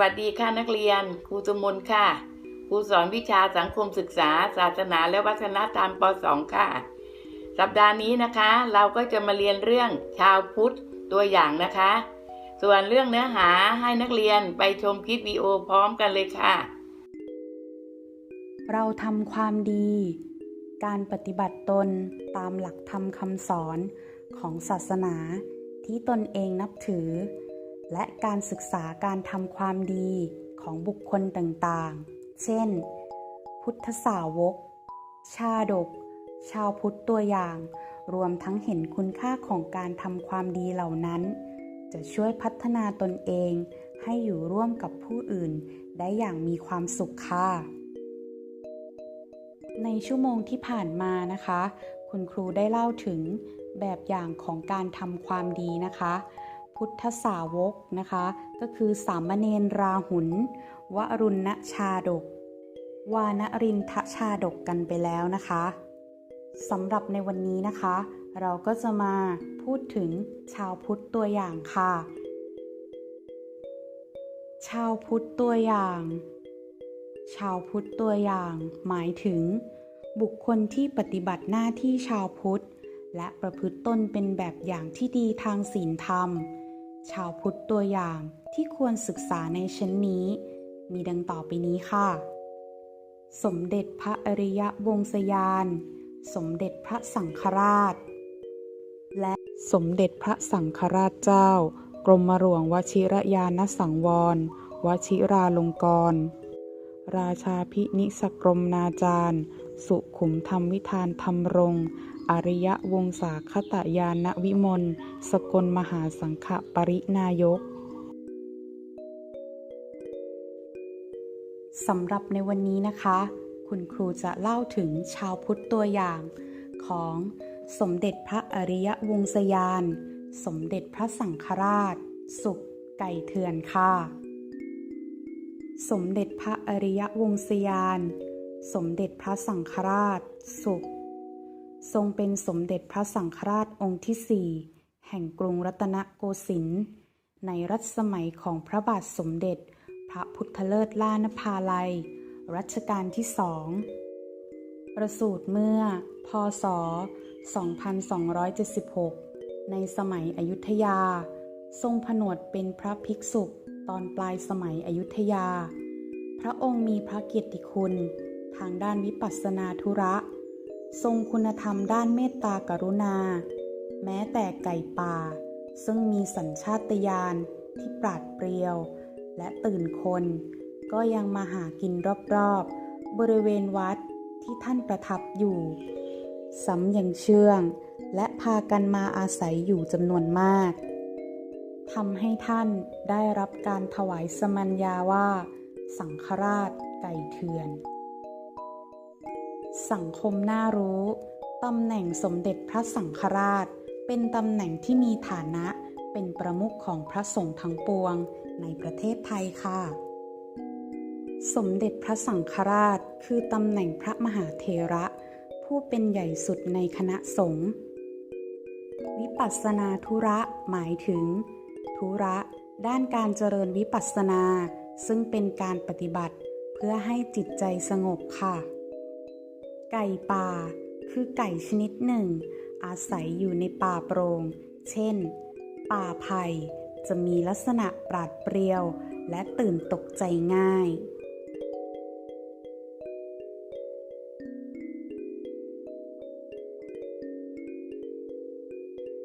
วัสดีค่ะนักเรียน ครูสมนค่ะ ครูสอนวิชาสังคมศึกษา ศาสนาและวัฒนธรรมป .2 ค่ะ สัปดาห์นี้นะคะ เราก็จะมาเรียนเรื่องชาวพุทธตัวอย่างนะคะ ส่วนเรื่องเนื้อหาให้นักเรียนไปชมคลิปวิดีโอพร้อมกันเลยค่ะ เราทำความดี การปฏิบัติตนตามหลักธรรมคำสอนของศาสนาที่ตนเองนับถือ และการศึกษาการทำความดีของบุคคลต่างๆ เช่น พุทธสาวก ชาดก ชาวพุทธตัวอย่าง รวมทั้งเห็นคุณค่าของการทำความดีเหล่านั้น จะช่วยพัฒนาตนเองให้อยู่ร่วมกับผู้อื่นได้อย่างมีความสุขค่ะ ในชั่วโมงที่ผ่านมานะคะ คุณครูได้เล่าถึงแบบอย่างของการทำความดีนะคะ พุทธสาวกนะคะ ก็คือสามเณรราหุลวรุณชาดก วานรินทชาดกกันไปแล้วนะคะสำหรับในวันนี้นะคะ เราก็จะมาพูดถึงชาวพุทธตัวอย่างค่ะ ชาวพุทธตัวอย่าง ชาวพุทธตัวอย่าง หมายถึง บุคคลที่ปฏิบัติหน้าที่ชาวพุทธและประพฤติตนเป็นแบบอย่างที่ดีทางศีลธรรม ชาวพุทธตัวอย่างที่ควรศึกษาในชั้นนี้ มีดังต่อไปนี้ค่ะ สมเด็จพระอริยวงศยาน สมเด็จพระสังฆราช และสมเด็จพระสังฆราชเจ้า กรมหลวงวชิรยานสังวร วชิราลงกรณราชาพินิสกรมนาจารย์ สุขุมธรรมวิธานธรรมรง อริยวงศาคตยานวิมล สกลมหาสังฆปรินายก สำหรับในวันนี้นะคะ คุณครูจะเล่าถึงชาวพุทธตัวอย่างของสมเด็จพระอริยวงศยาน สมเด็จพระสังฆราช สุขไก่เถื่อนค่ะ สมเด็จพระอริยวงศยาน สมเด็จพระสังฆราช สุข ทรงเป็นสมเด็จพระสังฆราชองค์ที่สี่แห่งกรุงรัตนโกสินทร์ในรัชสมัยของพระบาทสมเด็จ พระพุทธเลิศล่านภาลัย รัชกาลที่สองประสูติเมื่อ พศ 2276 ในสมัยอยุธยา ทรงผนวดเป็นพระภิกษุตอนปลายสมัยอยุธยา พระองค์มีพระเกียรติคุณ ทางด้านวิปัสสนาธุระ ทรงคุณธรรมด้านเมตตากรุณา แม้แต่ไก่ป่า ซึ่งมีสัญชาตญาณที่ปราดเปรียว และตื่นคน ก็ยังมาหากินรอบๆ บริเวณวัดที่ท่านประทับอยู่ซ้ำยังเชื่อง และพากันมาอาศัยอยู่จำนวนมากทำให้ท่านได้รับการถวายสมัญญาว่า สังฆราชไก่เถื่อน สังคมน่ารู้ตำแหน่งสมเด็จพระสังฆราช เป็นตำแหน่งที่มีฐานะเป็นประมุขของพระสงฆ์ทั้งปวงในประเทศไทยค่ะ สมเด็จพระสังฆราชคือตำแหน่งพระมหาเถระ ผู้เป็นใหญ่สุดในคณะสงฆ์วิปัสสนาธุระหมายถึง ธุระด้านการเจริญวิปัสสนา ซึ่งเป็นการปฏิบัติเพื่อให้จิตใจสงบค่ะ ไก่ป่า คือไก่ชนิดหนึ่ง อาศัยอยู่ในป่าโปรง่ง เช่น ป่าไผ่ จะมีลักษณะปราดเปรียว และตื่นตกใจง่าย